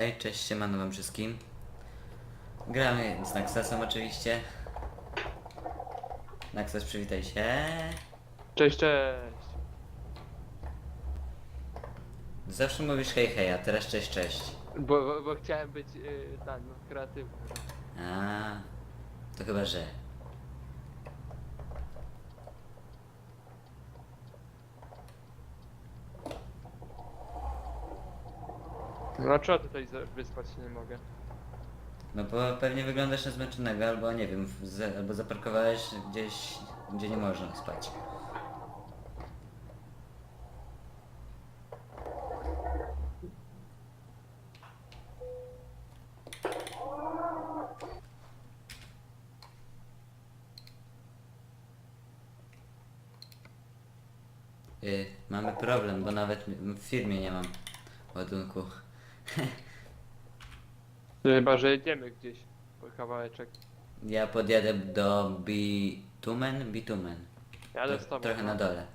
Hej, cześć, siemano wam wszystkim. Gramy z Naxasem oczywiście. Naxas, przywitaj się. Cześć, cześć. Zawsze mówisz hej, hej, a teraz cześć, cześć. Bo, bo, bo chciałem być yy, tak, no, kreatywny. A, to chyba, że. No Dlaczego tutaj za- wyspać się nie mogę? No bo pewnie wyglądasz na zmęczonego, albo nie wiem, w- albo zaparkowałeś gdzieś, gdzie nie można spać. Y, mamy problem, bo nawet w firmie nie mam ładunku. Chyba, że jedziemy gdzieś po kawałeczek. Ja podjadę do Bitumen, Bitumen. Jadę z tobą. Trochę na dole.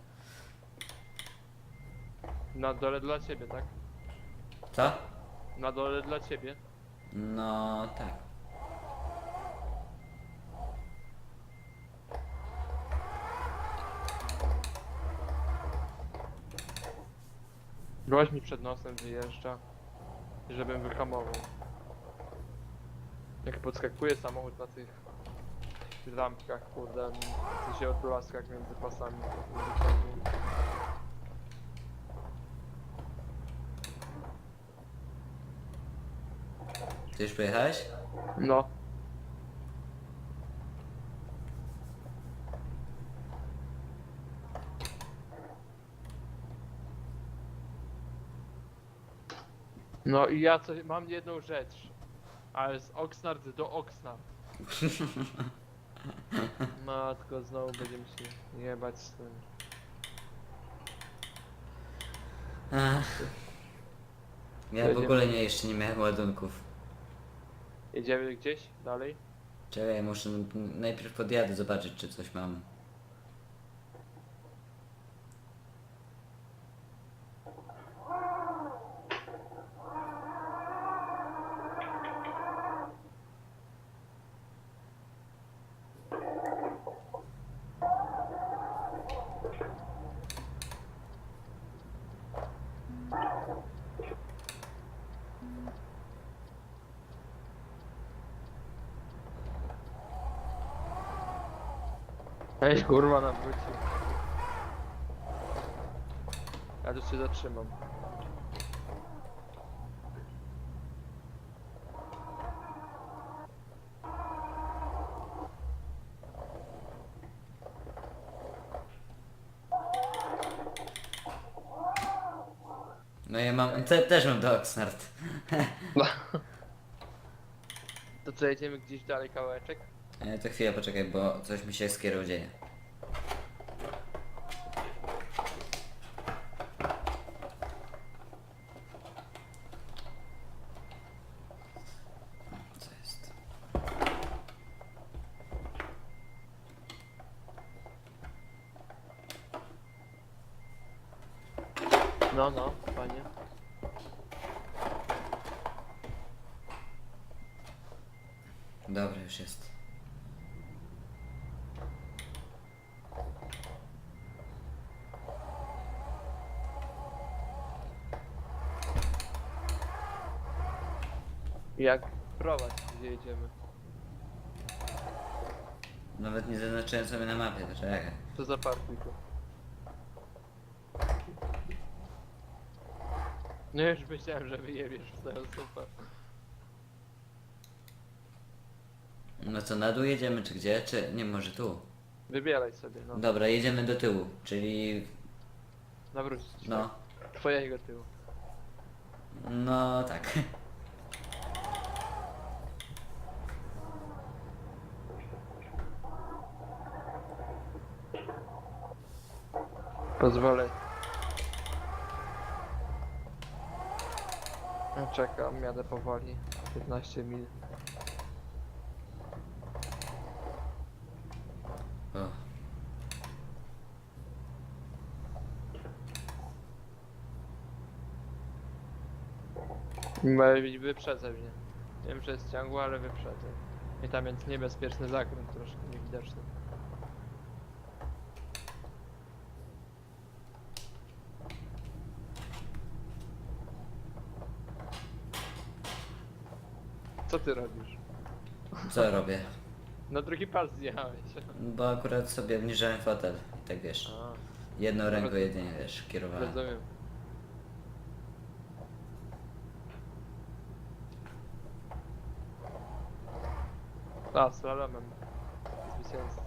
Na dole dla ciebie, tak? Co? Na dole dla ciebie. No tak. Gość mi przed nosem wyjeżdża, żebym wyhamował. Jak podskakuje samochód na tych lampkach, kurde, w się odblaskach między pasami. Ty już pojechałeś? No. No i ja coś, mam jedną rzecz. Ale z Oxnard do Oxnard. Matko, znowu będziemy się jebać z tym. Ach. Ja w ogóle nie, jeszcze nie miałem ładunków. Jedziemy gdzieś dalej? Czekaj, muszę najpierw podjadę zobaczyć czy coś mam. Ej, kurwa, nawrócił. Ja tu się zatrzymam. No ja mam, te, też mam do Oxnard. To co, jedziemy gdzieś dalej kawałeczek? E, to chwilę poczekaj, bo coś mi się z kierą dzieje. Co jest? No, no, panie. Dobra, już jest. Jak prowadź, gdzie jedziemy? Nawet nie zaznaczyłem sobie na mapie, to czekaj. To zaparkuj tu. No już myślałem, że wyjebiesz w tę super. No co, na dół jedziemy czy gdzie? Czy nie, może tu? Wybieraj sobie, no. Dobra, jedziemy do tyłu, czyli Nawróć. no, Twojego tyłu. no tak. Pozwolę. No, Czekam, jadę powoli. 15 mil. Maybe wyprzedzę mnie. Wiem, że jest ciągła, ale wyprzedzę. I tam jest niebezpieczny zakręt, troszkę niewidoczny. Co ty robisz? Co robię? Na drugi pas zjechałeś. Bo akurat sobie obniżyłem fotel. I tak wiesz. A, Jedną ręką jedynie wiesz, kierowałem. rozumiem. A, slalomem. Zwycięzca.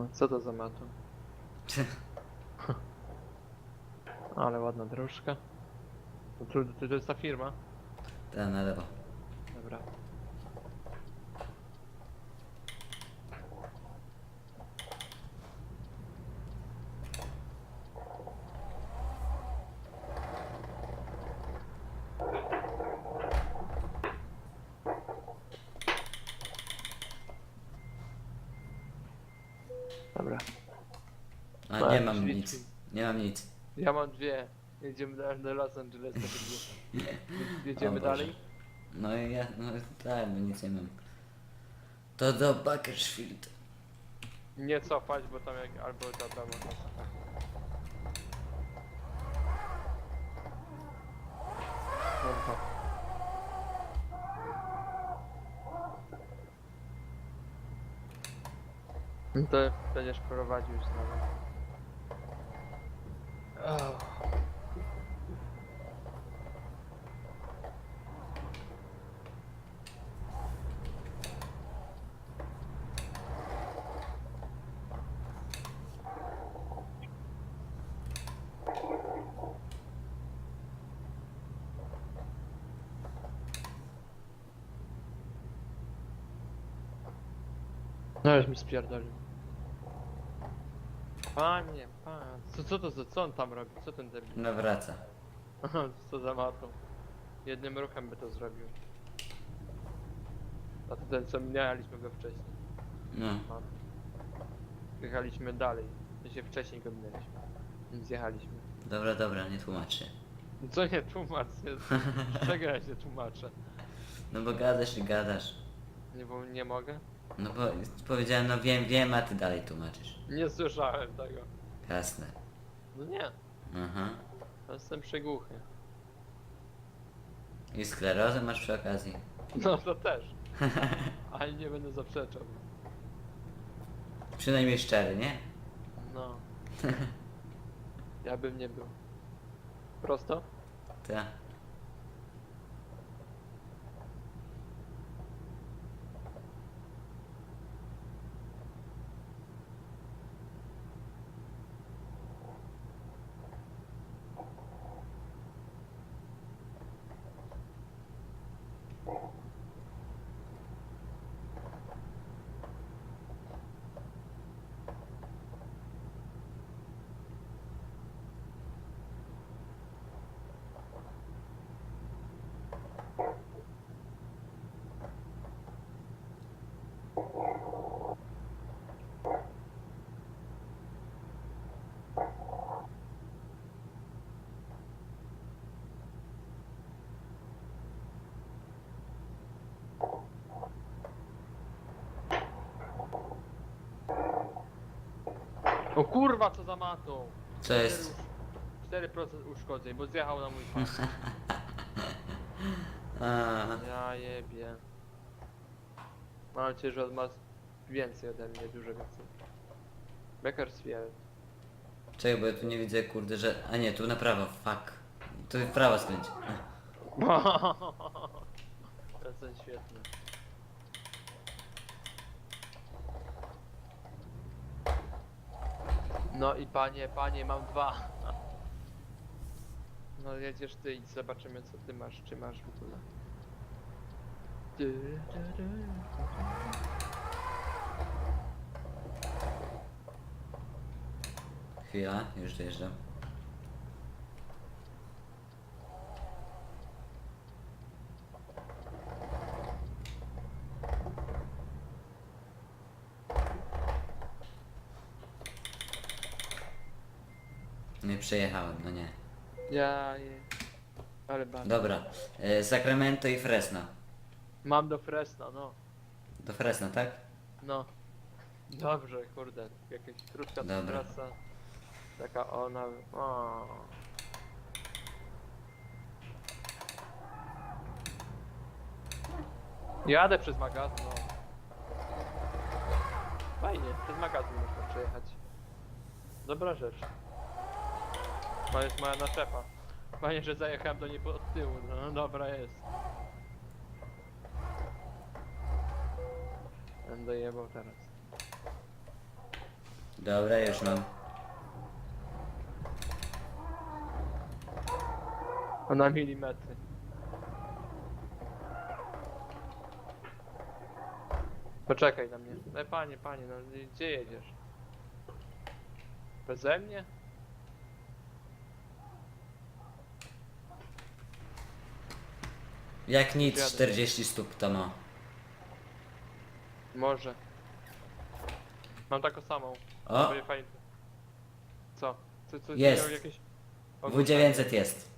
O, co to za mato? Ale ładna dróżka. To, to, to, to jest ta firma? Ta na lewo. Dobra. Dobra. A nie mam świetnie. nic. Nie mam nic. Ja mam dwie. Jedziemy do, do Los Angeles. Jedziemy O Boże. dalej? No i ja, no tak, bo nic nie mam. To do Bakersfield. Nie cofać, bo tam jak albo można cofać. Dobra. No to będziesz prowadził znowu. Oh. No już mi spierdolił. Panie, pan. Co, co to za, co on tam robi? Co ten debil? No wraca. Co za matą. Jednym ruchem by to zrobił. A to ten co minęliśmy go wcześniej. No. A. Jechaliśmy dalej. My się wcześniej go minęliśmy. Więc jechaliśmy. Dobra, dobra, nie tłumacz się. No Co nie tłumacz? Z czego ja się tłumaczę? No bo gadasz i gadasz. Nie, bo nie mogę? No bo powiedziałem, no wiem, wiem, a ty dalej tłumaczysz. Nie słyszałem tego. Jasne. No nie, Aha. jestem przegłuchy. I sklerozę masz przy okazji. No to też. Ale nie będę zaprzeczał. Przynajmniej szczery, nie? No. Ja bym nie był. Prosto? Ta. O kurwa, co za matą! Co jest? 4% uszkodzeń, bo zjechał na mój pas. A, Ja jebie. Mam nadzieję, że on ma więcej ode mnie, dużo więcej. Bakersfield. czekaj, bo ja tu nie widzę, kurde, że... A nie, tu na prawo, fuck. Tu w prawo skręć. To jest świetny. No i panie, panie, mam dwa. No jedziesz ty i zobaczymy co ty masz, czy masz w ogóle. Chwila, już dojeżdżam. Nie przejechałem, no nie. Ja je... Ale bardzo. Dobra, e, Sacramento i Fresno. Mam do Fresno, no. Do Fresno, tak? No. Dobrze, kurde. Jakaś krótka Dobra. trasa. Taka ona... O. Jadę przez magazyn, no. Fajnie, przez magazyn można przejechać. Dobra rzecz. To jest moja naczepa. Fajnie, że zajechałem do niej od tyłu, no dobra jest. Będę jebał teraz. Dobra, już mam. O na milimetry. Poczekaj na mnie. No panie, panie, no gdzie jedziesz? Beze mnie? Jak nic, Jadę. 40 stóp to ma. Może. Mam taką samą. O, Będzie fajnie. Co? Co, co Jest. miał Jakieś... W900 jest.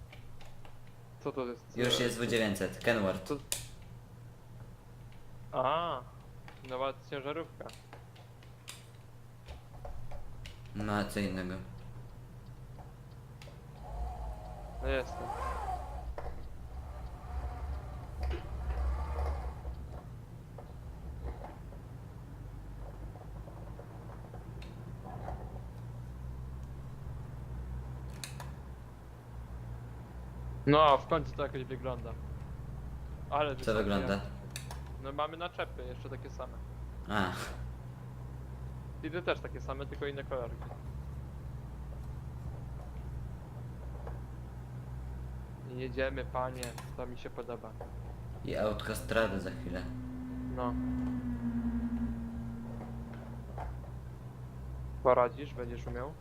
Co to jest? Już jest W900, Kenworth. Co? A, nowa ciężarówka. No a co innego. No jestem. No, w końcu to jakoś wygląda. Ale Co wysokie wygląda? No mamy naczepy jeszcze takie same. A, I ty też takie same, tylko inne kolorki. Jedziemy, panie, to mi się podoba. i autostradę za chwilę. No. Poradzisz, będziesz umiał?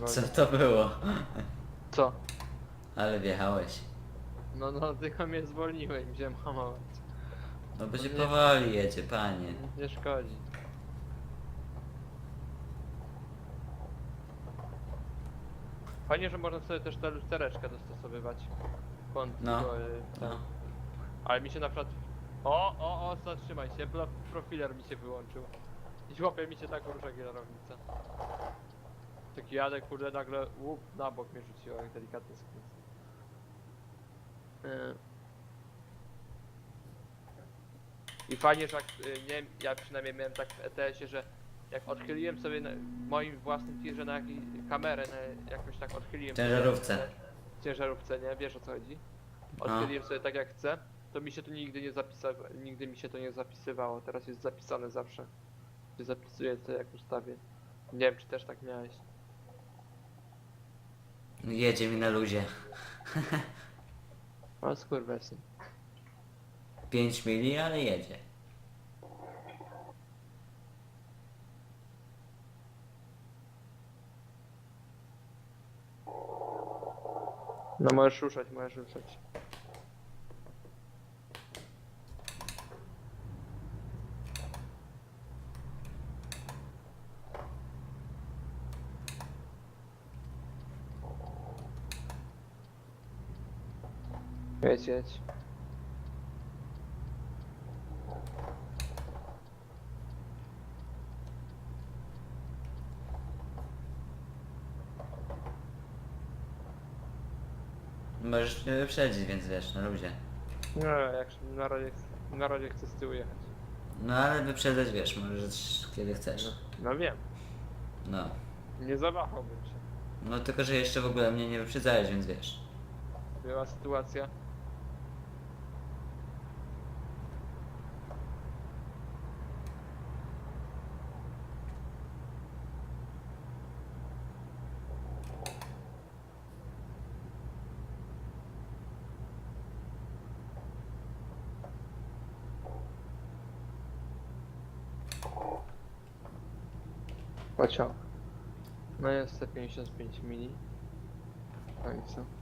No, Co to było? Co? Ale wjechałeś. No, no, tylko mnie zwolniłeś, gdzie hamować. No bo się Nie. powoli jedzie, panie. Nie szkodzi. Fajnie, że można sobie też tę lustereczkę dostosowywać. Kąt No. do, y. No. Ale mi się na przykład... O, o, o, zatrzymaj się, Blo- profiler mi się wyłączył. I chłopie mi się tak rusza kierownica. Taki jadę, kurde, nagle łup na bok mnie rzuciło, jak delikatny skręt. Y. I fajnie, że jak, y, nie ja przynajmniej miałem tak w ETS-ie, że jak odchyliłem sobie na moim własnym tirze na jakiej kamerę, na, jakoś tak odchyliłem sobie Ciężarówce. na- ciężarówce, nie? Wiesz o co chodzi? Odchyliłem sobie tak jak chcę, to mi się to nigdy nie zapisało, nigdy mi się to nie zapisywało, teraz jest zapisane zawsze. Się zapisuje to jak ustawię. Nie wiem czy też tak miałeś. Jedzie mi na luzie. O skurwesy. 5 mili, ale jedzie. No możesz ruszać, możesz ruszać. Jedź. Możesz mnie wyprzedzić, więc wiesz, na luzie. No, jak na razie, na razie chcę z tyłu jechać. No ale wyprzedzać wiesz, możesz kiedy chcesz. No wiem, No. nie zawahałbym się. No tylko, że jeszcze w ogóle mnie nie wyprzedzałeś, więc wiesz. Była sytuacja. Pociąg. No jest te 55 mili. No i co?